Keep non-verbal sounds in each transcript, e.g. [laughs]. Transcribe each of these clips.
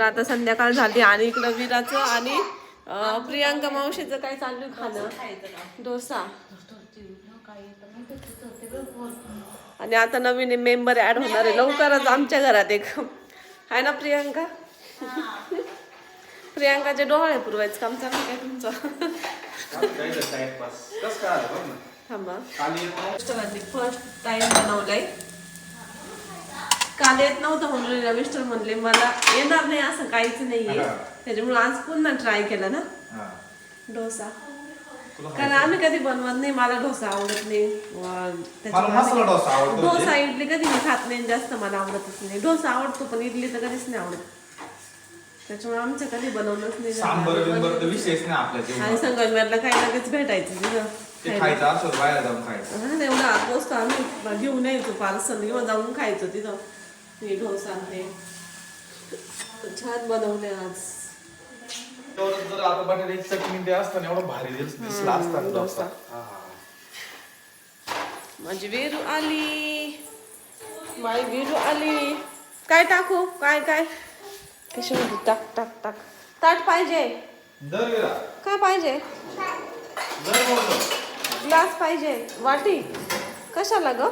आता संध्याकाळ झाली आणि इकडं विराचं आणि प्रियांका मावशीचं काय चालू खाणं? डोसा. आणि आता नवीन मेंबर ऍड होणार आहे. लवकरच आमच्या घरात एक. आहे ना प्रियांका? प्रियांकाचे डोहाळे पुरवायचं काम चालू काय तुमचं? थांबा. फर्स्ट टाइम बनवलंय. काल येत नव्हतं म्हणून रविष्टर म्हणले मला येणार नाही असं काहीच नाहीये. त्याच्यामुळे आज पुन्हा ट्राय केला ना. हा. डोसा. कारण आम्ही कधी बनवत नाही मला डोसा आवडत नाही. डोसा इडली कधी मी खात नाही जास्त मला आवडतच नाही. डोसा आवडतो पण इडली तर कधीच नाही आवडत. त्याच्यामुळे आमचं कधी बनवलंच नाही. आणि संगमनेरला काही लगेच भेटायचं तिथं एवढा आत आम्ही घेऊन यायचो पार्सल किंवा जाऊन खायचो तिथं. हे डोसा हे छान बनवले आज. त्यावर जर आता बटाट्याची चटणी ते असताना एवढं भारी दिस- दिसला असता डोसा. डोसा. माझी वेरू आली. वेरू आली. काय टाकू? काय काय? कशामध्ये टाक टाक टाक? ताट पाहिजे. काय पाहिजे? ग्लास पाहिजे. वाटी? कशाला ग?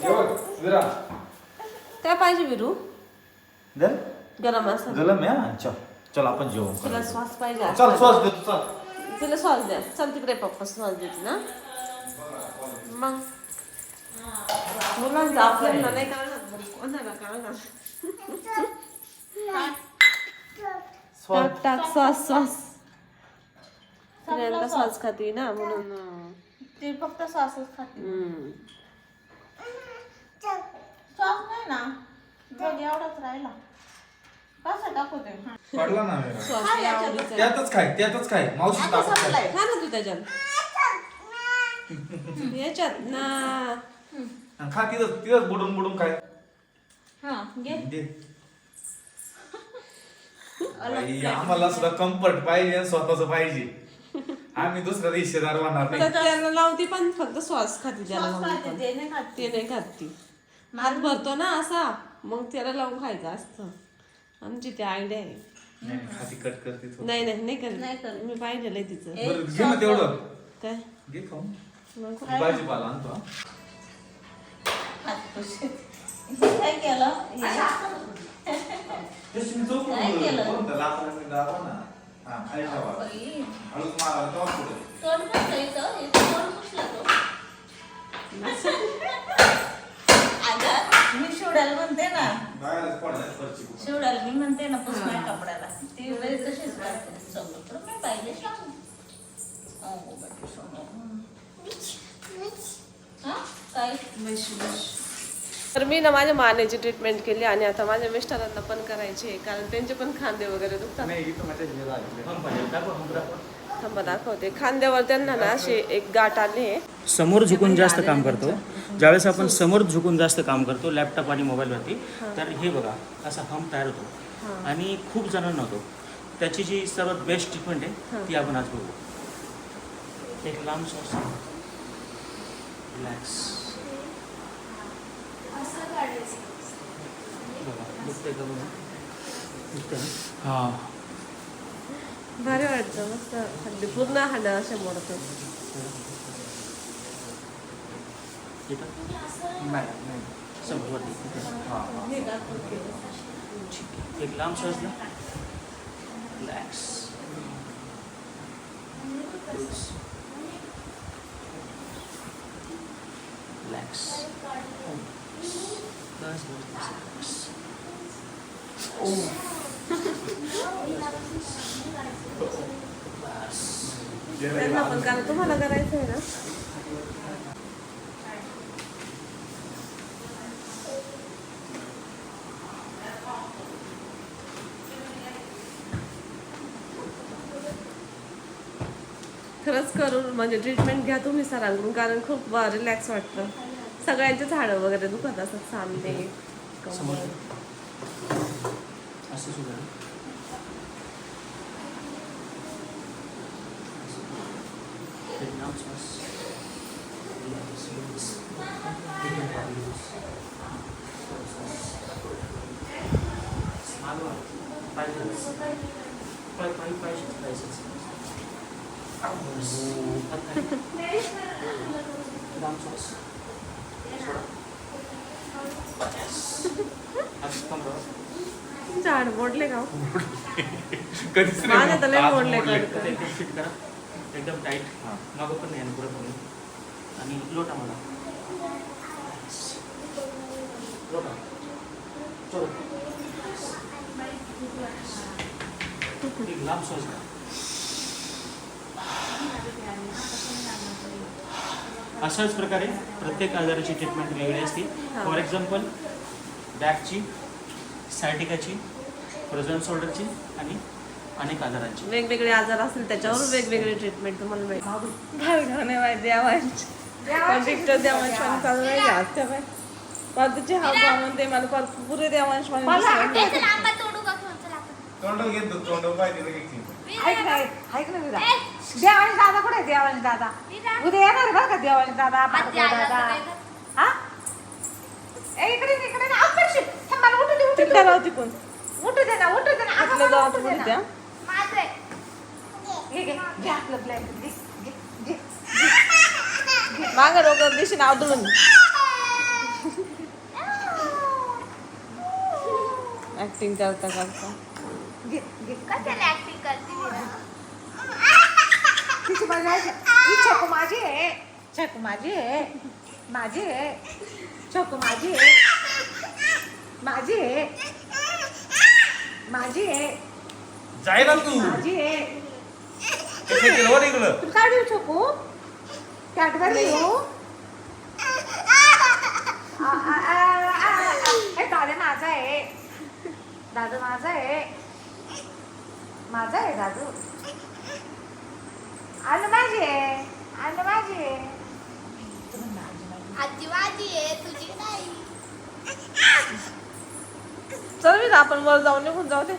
गेली मावशी ये बघ, विरा त्या पाहिजे विरू? दर गरम असं. गलम आहे हा? चल. चल आपण जेवण तिला करू. श्वास पाहिजे चल असं. सॉस देतो चल. तिला सॉस द्या. चल तिकडे पप्पा सॉस देते ना मग. मुलांचं आपल्याला नाही कळणार कोणाला कळणार? टाक टाक सॉस सॉस खाती ना म्हणून. ते फक्त सॉसच खाते. हम्म. सॉस नाही ना? एवढाच राहिला. कसं टाकू ते पडला ना विरा. सॉस या आवडीचा आहे. त्यातच खाय त्यातच खाय. मावशी आता टाकत खाय. संपलाय खा ना तू त्याच्यात. याच्यात ना. आणि खा तिथंच तिथंच बुडून बुडून खाय. हा घे. दे. [laughs] बाई, आम्हाला सुद्धा कम्फर्ट पाहिजे स्वतःच पाहिजे. आम्ही दुसऱ्या हिस्सेदार होणार नाही. त्याला लावती पण फक्त सॉस खाती त्याला सॉस लावून खाते पण. ते नाही खात ते नाही खात ती. हात भरतो ना असा मग त्याला लावून खायचं असतं आमची ती आयडिया आहे नाही, नाही, खाती कट करते थोडं. नाही नाही नाही नाही करत करत. मी पाहिलेलं आहे तिचं ए, बरं, घे ना तेवढं काय घे खाऊन नको. भाजीपाला आणतो हा. काय केलं तेच मी चौकून काय बोललो. केलं? कोणतं लाकडाने दाबा ना. हा, खाली ठेवा. बाई, हळूच मारा, तेव्हा पुढे. तोंड कसं इथं? इथं तोंड पुसला तो. [laughs] अगं, मी शिवड्याला म्हणते ना बाहेरच पडलाय फरची कुठं. शिवड्याला मी म्हणते ना पुसण्या कपड्याला ती वेळ तशीच करते सगळं तर मी पाहिले सांग अहो, बाई, सोनं. हा? काय तर मी ना माझ्या मानेची ट्रीटमेंट केली आणि आता माझ्या मिस्टरांना पण करायची आहे कारण त्यांचे पण खांदे वगैरे दुखतात नाही, इथं माझ्या हे झालेलं आहे. पण पाहिजे, दाखव, हम दाखव. थांबा दाखवते खांद्यावर त्यांना ना अशी एक गाठ आली आहे समोर झुकून जास्त काम करतो ज्यावेळेस आपण समोर झुकून जास्त काम करतो लॅपटॉप आणि मोबाईलवरती तर हे बघा असा हम्प तयार होतो. आणि खूप जणांना होतो. त्याची जी सर्वात बेस्ट ट्रीटमेंट आहे ती आपण आज बघू. एक लांब श्वास रिलॅक्स बघा दुखतंय का बघा हां. भारी वाटतं मस्त. हल्ली पूर्ण हाड असे मोडतात. इथं नाही नाही. समोरवरती हां हां. ठीक आहे. एक लांब श्वास घ्या रिलॅक्स रिलॅक्स बस बस बस त्यांना पण कारण तुम्हाला करायचं आहे ना? करून म्हणजे ट्रीटमेंट घ्या तुम्ही सरांकडून कारण खूप रिलॅक्स वाटतं. सगळ्यांचे झाडं वगैरे दुखत असतात सांधे Five, five, असं five, five, five, five, झाड मोडले का हो? कधीच नाही माझं तर लय आज मोडलंय मोडलंय. कणकण. एकदम फिट करा एकदम टाईट हां. मागं पण नाही आणि पुढं पण नाही आणि लोटा मला लोटा चलो एक लांब श्वास घ्या अशाच प्रकारे प्रत्येक आजाराची ट्रीटमेंट वेगळी असते. फॉर एक्झाम्पल बॅकची सायटिकाची फ्रोझन शोल्डरची आणि अनेक आजारांची. वेगवेगळे आजार असतील त्याच्यावर वेगवेगळी ट्रीटमेंट तुम्हाला मिळेल हा म्हणते मला पार पुरे देवांश तोडू घेतो तोंड पाहिजे. ऐक ना देवानी दादा कुठे आहे? देवानी दादा. उद्या येणार बरं का देवानी दादा भार्गव दादा. हा? ए इकडे ये, इकडे ना अपरशी थांब मला उठू दे उठू तिकडे दे राहू तिकून उठू दे ना उठू दे ना. अगं, आपलं मला जाऊ उठू दे पुढे ना. त्या माझं. आहे. घे घे घे आपलं ब्लँकेट घे घे घे माग डोकं दिशेने आदळून ऍक्टिंग करता करता. घे घे. कशाला ऍक्टिंग करते? विरा? आहे ही छोकू माझी आहे. छोकू माझी आहे. माझी आहे. छोकू माझी आहे. माझी आहे. माझी आहे. जाय ना तू. माझी आहे. इकडं तुला काय देऊ छोकू. कॅडबरी देऊ आ, आ, आ, आ, आ. हे दादा माझा आहे. दादू माझा आहे. माझा आहे दादू. आलं माझी आहे. आलं माझी आहे. आजी माझी आहे तुझी नाही. चल मी आपण वर जाऊन निघून जाऊ दे.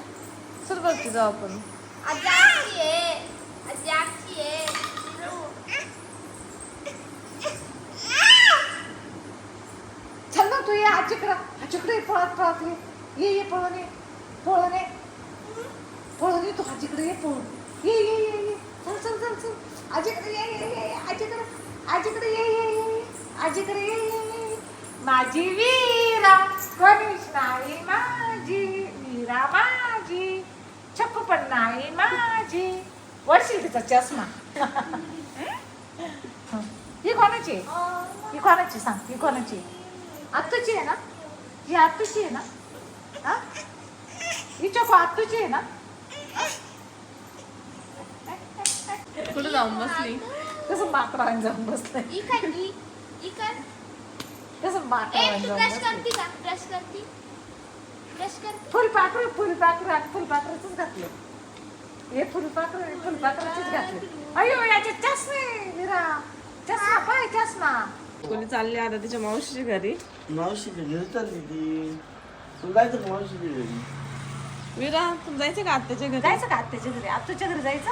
चल बघ जाऊ आपण. आजी आमची आहे. आजी आमची आहे. चल ना तू ये आजीकडं आजीकडे ये, पळत पळत ये. ये ये पळून ये. पळून ये. पळून ये तू आजीकडे ये पळून. ये ये ये. चल चल आजीकडे ये ये ये आजीकडे आजीकडे ये ये ये आजीकडे ये ये ये. माझी वीरा कोणीच नाही माझी वीरा माझी छप्पू पण नाही माझी. वरशील तिचा चष्मा. ही? कोणाची? आहे? ही कोणाची? सांग ही कोणाची? आहे? आत्तूची आहे ना? ही आत्तूची आहे ना? हा? ही चोको आत्तूची आहे ना? कुठे जाऊन बसली? कसं माकडावाने जाऊन ही ही ही काय? कसं तू जाऊन ब्रश बसलंय करते का? ब्रश करते? ब्रश करते? फुलपाखरू फुलपाखरू आणि फुलपाखरूच घातलं. हे फुलपाखरू फुलपाखरूच घातले. अयो याचे चष्मे विरा चष्मा पाय चष्मा. कोणी चालली आता तिच्या मावशीच्या घरी? मावशी घरी चालली ती. तुला जायचं का मावशी घरी. विरा तू जायचं का आत्याच्या घरी? जायचं का आत्याच्या घरी? आत्तूच्या घरी जायचं?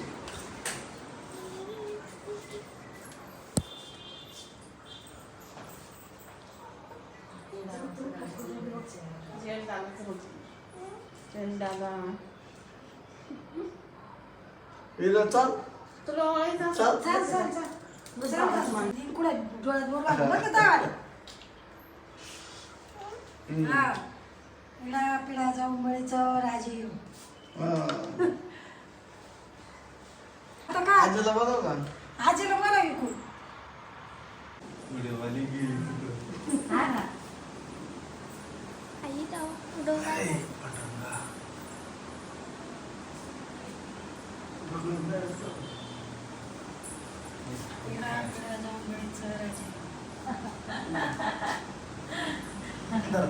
हिला चाल. तुला ओळखायचं चाल. चल, चल, चल. दुसरा चष्मा. ती कुठे डोळ्यात वर लागलं? बरं का दाढ? हा. पिढा पिढा जाऊन मळीचं राजीव हा. आता काय? आजीला बघाव का? आजीला मला विकू व्हिडिओवाली गेली हा ना आई जाऊ डोंगर पिढा पिढा जाऊन मळीचं राजीव जाऊ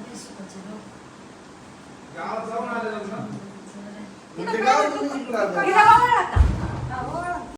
दे सुखाचं लोक. गावात जाऊन आले ना मग ते गावातून इकडं आलं. हिला बघा